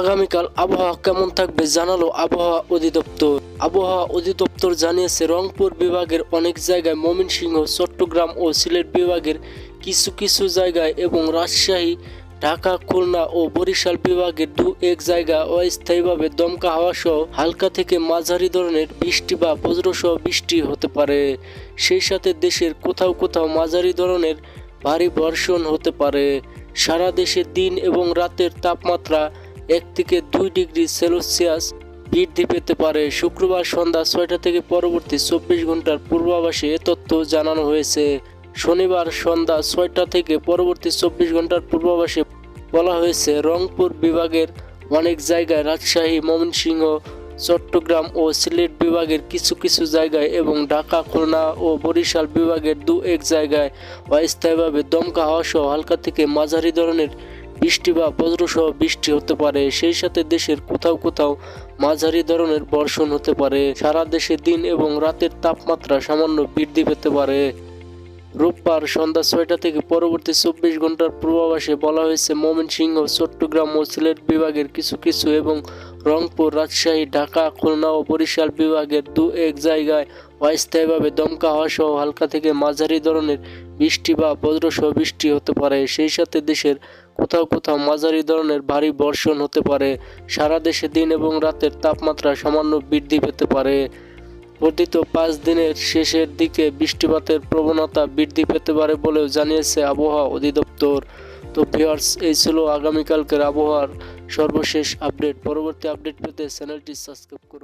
আগামীকাল আবহাওয়া কেমন থাকবে জানালো আবহাওয়া অধিদপ্তর। আবহাওয়া অধিদপ্তর জানিয়েছে, রংপুর বিভাগের অনেক জায়গায় ময়মনসিংহ, চট্টগ্রাম ও সিলেট বিভাগের কিছু কিছু জায়গায় এবং রাজশাহী, ঢাকা, খুলনা ও বরিশাল বিভাগের দু এক জায়গা অস্থায়ীভাবে দমকা হাওয়া সহ হালকা থেকে মাঝারি ধরনের বৃষ্টি বা বজ্রসহ বৃষ্টি হতে পারে। সেই সাথে দেশের কোথাও কোথাও মাঝারি ধরনের ভারী বর্ষণ হতে পারে। সারা দেশে দিন এবং রাতের তাপমাত্রা এক থেকে দুই ডিগ্রি সেলসিয়াস বৃদ্ধি পেতে পারে। শুক্রবার সন্ধ্যা ছয়টা থেকে পরবর্তী চব্বিশ ঘণ্টার পূর্বাভাসে এ তথ্য জানানো হয়েছে। শনিবার সন্ধ্যা ছয়টা থেকে পরবর্তী চব্বিশ ঘণ্টার পূর্বাভাসে বলা হয়েছে, রংপুর বিভাগের অনেক জায়গায় রাজশাহী, ময়মনসিংহ, চট্টগ্রাম ও সিলেট বিভাগের কিছু কিছু জায়গায় এবং ঢাকা, খুলনা ও বরিশাল বিভাগের দু এক জায়গায় অস্থায়ীভাবে দমকা হাওয়া সহ হালকা থেকে মাঝারি ধরনের বৃষ্টি বা বজ্রসহ বৃষ্টি হতে পারে। সেই সাথে দেশের কোথাও কোথাও মাঝারি ধরনের বর্ষণ হতে পারে। সারা দেশে দিন এবং রাতের তাপমাত্রা সামান্য বৃদ্ধি পেতে পারে। রোববার সন্ধ্যা ছয়টা থেকে পরবর্তী চব্বিশ ঘণ্টার পূর্বাভাসে বলা হয়েছে, ময়মনসিংহ, চট্টগ্রাম ও সিলেট বিভাগের কিছু কিছু এবং রংপুর, রাজশাহী, ঢাকা, খুলনা ও বরিশাল বিভাগের দু এক জায়গায় অস্থায়ীভাবে দমকা হওয়া সহ হালকা থেকে মাঝারি ধরনের বৃষ্টি বা বজ্রসহ বৃষ্টি হতে পারে। সেই সাথে দেশের কোথাও কোথাও মাঝারি ধরনের ভারী বর্ষণ হতে পারে। সারা দেশে দিন এবং রাতের তাপমাত্রা সামান্য বৃদ্ধি পেতে পারে। বর্ধিত পাঁচ দিনের শেষের দিকে বৃষ্টিপাতের প্রবণতা বৃদ্ধি পেতে পারে বলেও জানিয়েছে আবহাওয়া অধিদপ্তর। তো ভিউয়ার্স, এই ছিল আগামীকালকের আবহাওয়ার সর্বশেষ আপডেট। পরবর্তী আপডেট পেতে চ্যানেলটি সাবস্ক্রাইব করুন।